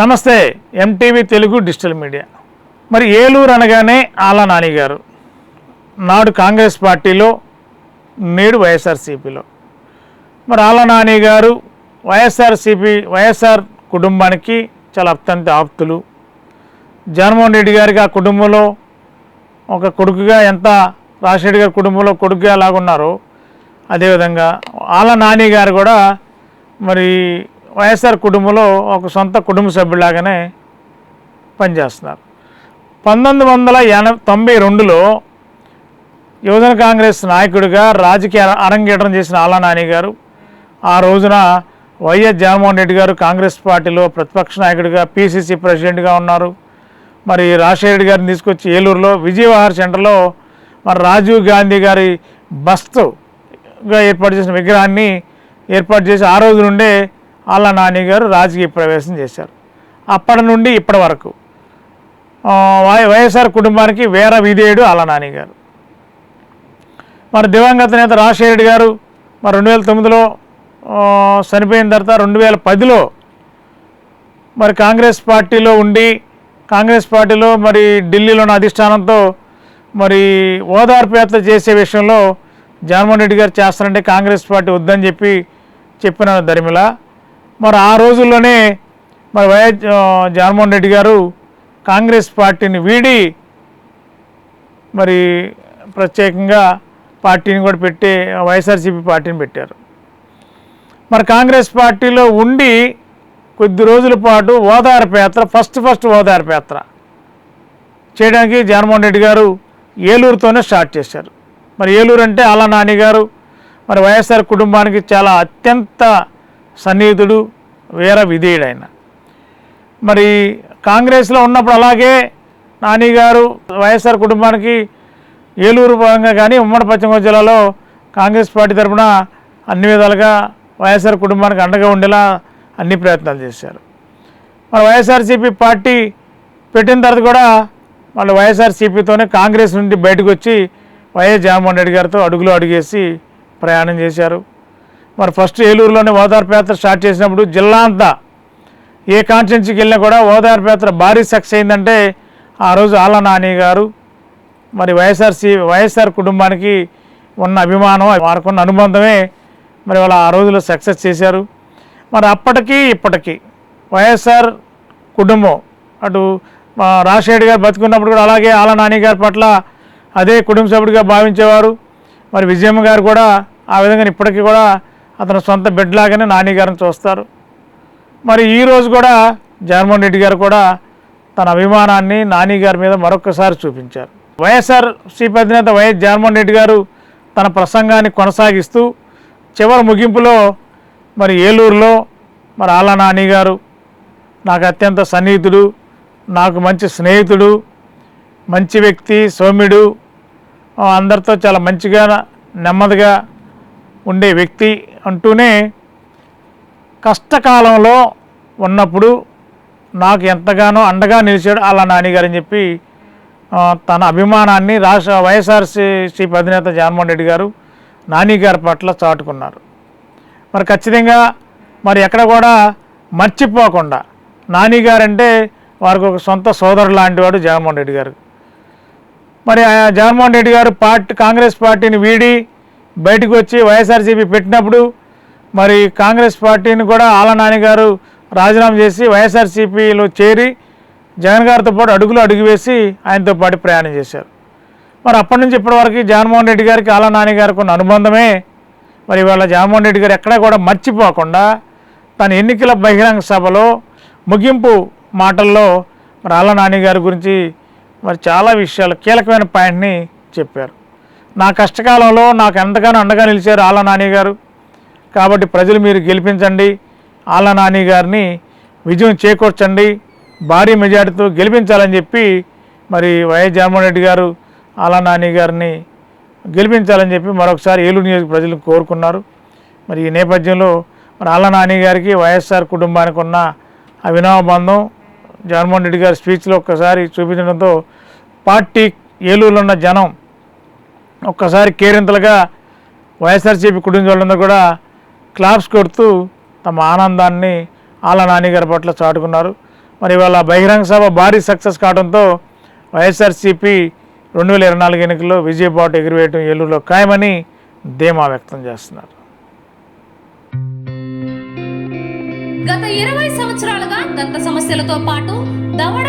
నమస్తే MTV Telugu digital media. మరి ఏలూరు అనగానే ఆలా నాని గారు నాడు కాంగ్రెస్ పార్టీలో నేడు వైఎస్ఆర్సీపీలో. మరి ఆలా నాని గారు వైఎస్ఆర్సీపీ వైఎస్ఆర్ కుటుంబానికి చాలా అత్యంత ఆప్తులు. జగన్మోహన్ రెడ్డి గారికి ఆ కుటుంబంలో ఒక కొడుకుగా ఎంత రాజశేఖర్ గారి కుటుంబంలో కొడుకుగా ఎలాగున్నారో అదేవిధంగా ఆల నాని గారు కూడా మరి వైఎస్ఆర్ కుటుంబంలో ఒక సొంత కుటుంబ సభ్యులాగానే పనిచేస్తున్నారు. పంతొమ్మిది వందల ఎన తొంభై రెండులో యువజన కాంగ్రెస్ నాయకుడిగా రాజకీయ అరంగేటం చేసిన ఆలా నాని గారు ఆ రోజున వైఎస్ జగన్మోహన్ రెడ్డి గారు కాంగ్రెస్ పార్టీలో ప్రతిపక్ష నాయకుడిగా పిసిసి ప్రెసిడెంట్గా ఉన్నారు. మరి రాజశేఖర రెడ్డి గారిని తీసుకొచ్చి ఏలూరులో విజయవాడ సెంటర్లో మరి రాజీవ్ గాంధీ గారి బస్తుగా ఏర్పాటు చేసిన విగ్రహాన్ని ఏర్పాటు చేసి ఆ రోజు నుండే అలా నాని గారు రాజకీయ ప్రవేశం చేశారు. అప్పటి నుండి ఇప్పటి వరకు. వై వైఎస్ఆర్ కుటుంబానికి వేర విధేయుడు అలా నాని గారు మరి దివంగత నేత రాజశేఖర రెడ్డి గారు మరి రెండు వేల తొమ్మిదిలో చనిపోయిన తర్వాత రెండు వేల పదిలో మరి కాంగ్రెస్ పార్టీలో ఉండి కాంగ్రెస్ పార్టీలో మరి ఢిల్లీలోని అధిష్టానంతో మరి ఓదార్పేత చేసే విషయంలో జగన్మోహన్ రెడ్డి గారు చేస్తారంటే కాంగ్రెస్ పార్టీ వద్దని చెప్పి చెప్పిన దరిమిలా మరి ఆ రోజుల్లోనే మరి వైఎస్ జగన్మోహన్ రెడ్డి గారు కాంగ్రెస్ పార్టీని వీడి మరి ప్రత్యేకంగా పార్టీని కూడా పెట్టి వైఎస్ఆర్సీపీ పార్టీని పెట్టారు. మరి కాంగ్రెస్ పార్టీలో ఉండి కొద్ది రోజుల పాటు ఓదార్పు ఫస్ట్ ఫస్ట్ ఓదార్పు చేయడానికి జగన్మోహన్ రెడ్డి గారు ఏలూరుతోనే స్టార్ట్ చేశారు. మరి ఏలూరు అంటే అలా నాని గారు మరి వైఎస్ఆర్ కుటుంబానికి చాలా అత్యంత సన్నిహితుడు వీర విధేయుడైన. మరి కాంగ్రెస్లో ఉన్నప్పుడు అలాగే నాని గారు వైఎస్ఆర్ కుటుంబానికి ఏలూరు పరంగా కానీ ఉమ్మడి పశ్చిమ జిల్లాలో కాంగ్రెస్ పార్టీ తరఫున అన్ని విధాలుగా వైఎస్ఆర్ కుటుంబానికి అండగా ఉండేలా అన్ని ప్రయత్నాలు చేశారు. మరి వైఎస్ఆర్సీపీ పార్టీ పెట్టిన తర్వాత కూడా వాళ్ళు వైఎస్ఆర్సీపీతోనే కాంగ్రెస్ నుండి బయటకు వచ్చి వైఎస్ జగన్మోహన్ రెడ్డి గారితో అడుగులో అడుగేసి ప్రయాణం చేశారు. మరి ఫస్ట్ ఏలూరులోనే ఓదార్పేత్ర స్టార్ట్ చేసినప్పుడు జిల్లా అంతా ఏ కాన్స్టిట్యున్సీకి వెళ్ళినా కూడా ఓదార్పేత్ర భారీ సక్సెస్ అయిందంటే ఆ రోజు ఆళ్ళ నాని గారు మరి వైఎస్ఆర్సీ వైఎస్ఆర్ కుటుంబానికి ఉన్న అభిమానం వారికున్న అనుబంధమే మరి వాళ్ళ ఆ రోజులో సక్సెస్ చేశారు. మరి అప్పటికీ ఇప్పటికీ వైఎస్ఆర్ కుటుంబం అటు రాజశేఖర్ గారు బతుకున్నప్పుడు కూడా అలాగే ఆళ్ళ నాని గారి పట్ల అదే కుటుంబ సభ్యుడిగా భావించేవారు. మరి విజయమ్మ గారు కూడా ఆ విధంగా ఇప్పటికీ కూడా అతను సొంత బిడ్డలాగానే నానిగారిని చూస్తారు. మరి ఈరోజు కూడా జగన్మోహన్ రెడ్డి గారు కూడా తన అభిమానాన్ని నాని గారి మీద మరొకసారి చూపించారు. వైఎస్ఆర్ సిపి అధినేత వైఎస్ జగన్మోహన్ రెడ్డి గారు తన ప్రసంగాన్ని కొనసాగిస్తూ చివరి ముగింపులో మరి ఏలూరులో మరి ఆలా నాని గారు నాకు అత్యంత సన్నిహితుడు నాకు మంచి స్నేహితుడు మంచి వ్యక్తి సౌమ్యుడు అందరితో చాలా మంచిగా నెమ్మదిగా ఉండే వ్యక్తి అంటూనే కష్టకాలంలో ఉన్నప్పుడు నాకు ఎంతగానో అండగా నిలిచాడు అలా నానిగారు అని చెప్పి తన అభిమానాన్ని రాష్ట్ర వైఎస్ఆర్సీపీ అధినేత జగన్మోహన్ రెడ్డి గారు నానిగారి పట్ల చాటుకున్నారు. మరి ఖచ్చితంగా మరి ఎక్కడ కూడా మర్చిపోకుండా నానిగారంటే వారికి ఒక సొంత సోదరు లాంటివాడు జగన్మోహన్ రెడ్డి గారు. మరి జగన్మోహన్ రెడ్డి గారు పార్టీ కాంగ్రెస్ పార్టీని వీడి బయటకు వచ్చి వైఎస్ఆర్సీపీ పెట్టినప్పుడు మరి కాంగ్రెస్ పార్టీని కూడా ఆలనాని గారు రాజీనామా చేసి వైఎస్ఆర్సీపీలో చేరి జగన్ గారితో పాటు అడుగులు అడుగు వేసి ఆయనతో పాటు ప్రయాణం చేశారు. మరి అప్పటి నుంచి ఇప్పటివరకు జగన్మోహన్ రెడ్డి గారికి ఆలనాని గారికి ఉన్న అనుబంధమే. మరి ఇవాళ జగన్మోహన్ రెడ్డి గారు ఎక్కడా కూడా మర్చిపోకుండా తన ఎన్నికల బహిరంగ సభలో ముగింపు మాటల్లో మరి ఆళ్ళ గారి గురించి మరి చాలా విషయాలు కీలకమైన పాయింట్ని చెప్పారు. నా కష్టకాలంలో నాకు ఎంతగానో అండగా నిలిచారు ఆళ్ళ నాని గారు. కాబట్టి ప్రజలు మీరు గెలిపించండి. ఆళ్ళ నాని గారిని విజయం చేకూర్చండి. భారీ మెజార్టీతో గెలిపించాలని చెప్పి మరి వైఎస్ జగన్మోహన్ రెడ్డి గారు ఆళ్ళ నాని గారిని గెలిపించాలని చెప్పి మరొకసారి ఏలూరు నియోజక ప్రజలు కోరుకున్నారు. మరి ఈ నేపథ్యంలో మరి ఆళ్ళ నాని గారికి వైఎస్ఆర్ కుటుంబానికి ఉన్న అవినావ బంధం జగన్మోహన్ రెడ్డి గారి స్పీచ్లో ఒక్కసారి చూపించడంతో పార్టీ ఏలూరులో ఉన్న జనం ఒక్కసారి కేరింతలుగా వైఎస్ఆర్సీపీ కుటుంబ కూడా క్లాప్స్ కొడుతూ తమ ఆనందాన్ని ఆళ్ళ నానిగారి పట్ల చాటుకున్నారు. మరి ఇవాళ బహిరంగ సభ భారీ సక్సెస్ కావడంతో వైఎస్ఆర్సీపీ రెండు వేల ఇరవై నాలుగు ఎన్నికల్లో విజయపాటు ఎగురవేయడం ఏలూరులో ఖాయమని ధీమా వ్యక్తం చేస్తున్నారు. గత ఇరవై సంవత్సరాలుగా దంత సమస్యలతో పాటు దవడ